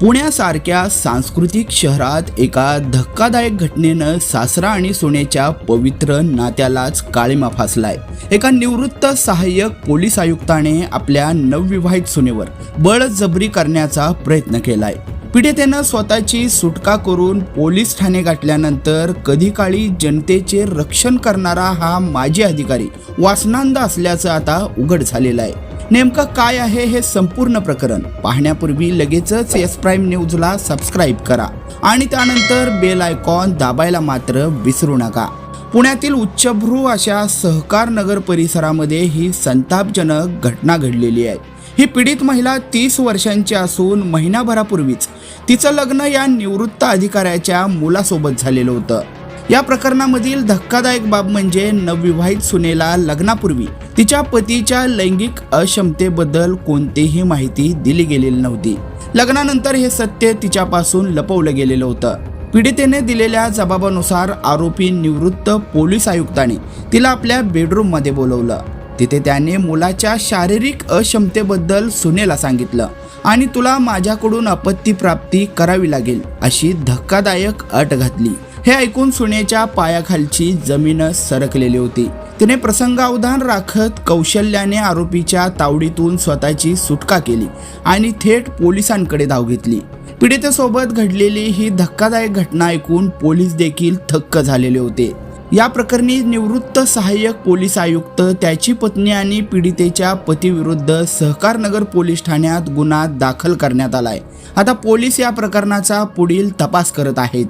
पुण्यासारख्या सांस्कृतिक शहरात एका धक्कादायक घटनेनं सासरा आणि सुनेच्या पवित्र नात्यालाच काळीमा फासलाय. एका निवृत्त सहाय्यक पोलीस आयुक्ताने आपल्या नवविवाहित सुनेवर बळजबरी करण्याचा प्रयत्न केलाय. पीडितेनं स्वतःची सुटका करून पोलीस ठाणे गाठल्यानंतर कधी काळी जनतेचे रक्षण करणारा हा माजी अधिकारी वासनांद असल्याचं आता उघड झालेलं आहे. नेमकं काय आहे हे संपूर्ण प्रकरण? पाहण्यापूर्वी लगेचच एस प्राईम न्यूजला सबस्क्राईब करा. आणि त्यानंतर बेल आयकॉन दाबायला मात्र विसरू नका. पुण्यातील उच्चभ्रू अशा सहकार नगर परिसरामध्ये ही संतापजनक घटना घडलेली आहे. ही पीडित महिला तीस वर्षांची असून महिनाभरापूर्वीच तिचं लग्न या निवृत्त अधिकाऱ्याच्या मुलासोबत झालेलं होतं. या प्रकरणामधील धक्कादायक बाब म्हणजे नवविवाहित सुनेला लग्नापूर्वी तिच्या पतीच्या लैंगिक अक्षमतेबद्दल कोणतीही माहिती दिली गेलेली नव्हती. लग्नानंतर हे सत्य तिच्यापासून लपवलं गेलेलं होतं. पीडितेने दिलेल्या जबाबानुसार आरोपी निवृत्त पोलीस आयुक्ताने तिला आपल्या बेडरूममध्ये बोलवलं. तिथे त्याने मुलाच्या शारीरिक अक्षमतेबद्दल सुनेला सांगितलं. आणि तुला माझ्याकडून आपत्ती प्राप्ती करावी लागेल अशी धक्कादायक अट घातली. हे ऐकून सुनेच्या पायाखालची जमीन सरकलेली होती. तिने प्रसंगावधान राखत कौशल्याने आरोपीच्या तावडीतून स्वतःची सुटका केली आणि थेट पोलिसांकडे धाव घेतली. पीडितेसोबत घडलेली ही धक्कादायक घटना ऐकून पोलीस देखील थक्क झालेले होते. या प्रकरणी निवृत्त सहाय्यक पोलीस आयुक्त त्याची पत्नी आणि पीडितेच्या पतीविरुद्ध सहकारनगर पोलीस ठाण्यात गुन्हा दाखल करण्यात आलाय. आता पोलीस या प्रकरणाचा पुढील तपास करत आहेत.